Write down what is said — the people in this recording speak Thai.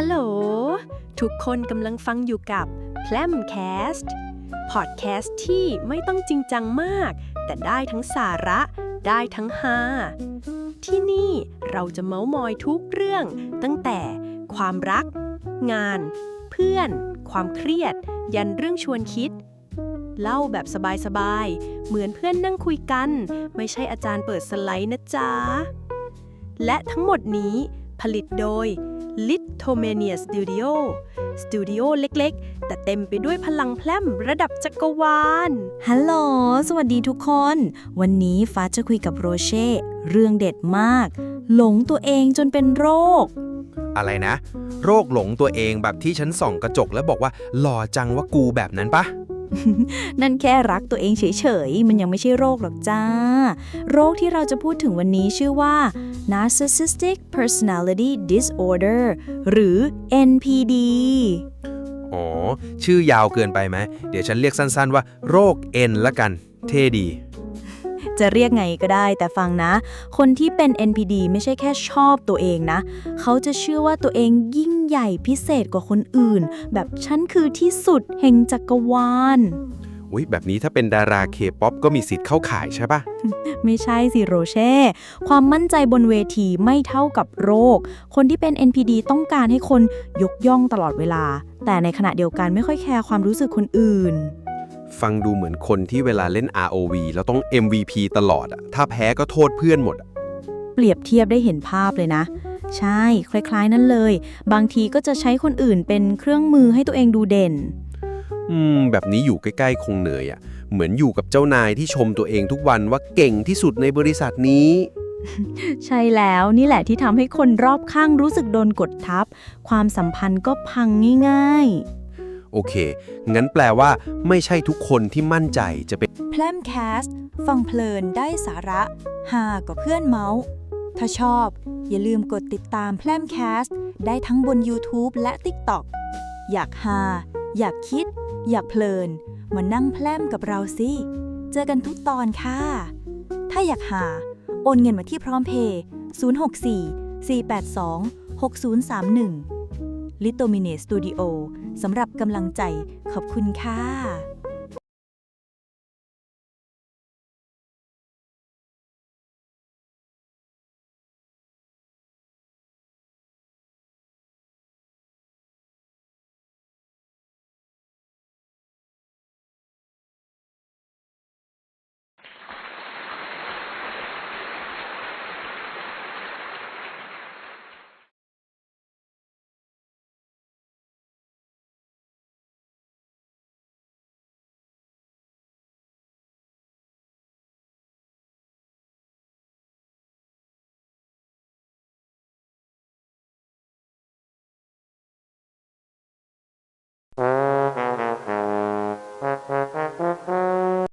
ฮัลโหล ทุกคนกำลังฟังอยู่กับ p l a m c a s t พอดแคสต์ที่ไม่ต้องจริงจังมาก แต่ได้ทั้งสาระ ได้ทั้งฮาที่นี่เราจะเมาส์มอยทุกเรื่อง ตั้งแต่ความรัก งาน เพื่อน ความเครียด ยันเรื่องชวนคิด เล่าแบบสบายๆ เหมือนเพื่อนนั่งคุยกัน ไม่ใช่อาจารย์เปิดสไลด์นะจ๊ะ และทั้งหมดนี้ผลิตโดย Littomania Studio สตูดิโอเล็กๆ แต่เต็มไปด้วยพลังแพล่มระดับจักรวาล ฮัลโหล สวัสดีทุกคน วันนี้ฟ้าจะคุยกับโรเช่ เรื่องเด็ดมาก หลงตัวเองจนเป็นโรค อะไรนะ โรคหลงตัวเองแบบที่ฉันส่องกระจกแล้วบอกว่า หล่อจังว่ากูแบบนั้นปะ นั่นแค่รักตัวเองเฉยๆ มันยังไม่ใช่โรคหรอกจ้า โรคที่เราจะพูดถึงวันนี้ชื่อว่า narcissistic personality disorder หรือ NPD อ๋อ ชื่อยาวเกินไปไหม เดี๋ยวฉันเรียกสั้นๆว่า โรคเอ็นละกัน เท่ดี จะเรียกไงก็ได้ แต่ฟังนะ คนที่เป็น NPD ไม่ใช่แค่ชอบตัวเองนะ เขาจะเชื่อว่าตัวเองยิ่งใหญ่พิเศษกว่าคนอื่น แบบฉันคือที่สุดแห่งจักรวาลอุ๊ยแบบนี้ถ้าเป็นดาราเคป๊อปก็มีสิทธิ์เข้าขายใช่ปะไม่ใช่สิโรเช่ ความมั่นใจบนเวทีไม่เท่ากับโรค คนที่เป็น NPD ต้องการให้คนยกย่องตลอดเวลา แต่ในขณะเดียวกันไม่ค่อยแคร์ความรู้สึกคนอื่น ฟังดูเหมือนคนที่เวลาเล่น ROV แล้วต้อง MVP ตลอดอะถ้าแพ้ก็โทษเพื่อนหมดอะเปรียบเทียบได้เห็นภาพเลยนะ ใช่ คล้ายๆ นั่นเลย บางทีก็จะใช้คนอื่นเป็นเครื่องมือให้ตัวเองดูเด่น อืม แบบนี้อยู่ใกล้ๆ คงเหนื่อยอะเหมือนอยู่กับเจ้านายที่ชมตัวเองทุกวันว่าเก่งที่สุดในบริษัทนี้ ใช่แล้วนี่แหละที่ทำให้คนรอบข้างรู้สึกโดนกดทับ ความสัมพันธ์ก็พังง่าย โอเค งั้นแปลว่าไม่ใช่ทุกคนที่มั่นใจจะเป็นแพลมแคสต์ฟังเพลินได้สาระหากับเพื่อนเมาส์ ถ้าชอบ อย่าลืมกดติดตามแพลมแคสต์ได้ทั้งบน YouTube และ TikTok อยากหา อยากคิด อยากเพลิน มานั่งแพลมกับเราสิ เจอกันทุกตอนค่ะ ถ้าอยากหา โอนเงินมาที่พร้อมเพย์064 482 6031 ลิโตมิเนสตูดิโอสำหรับกำลังใจขอบคุณค่ะ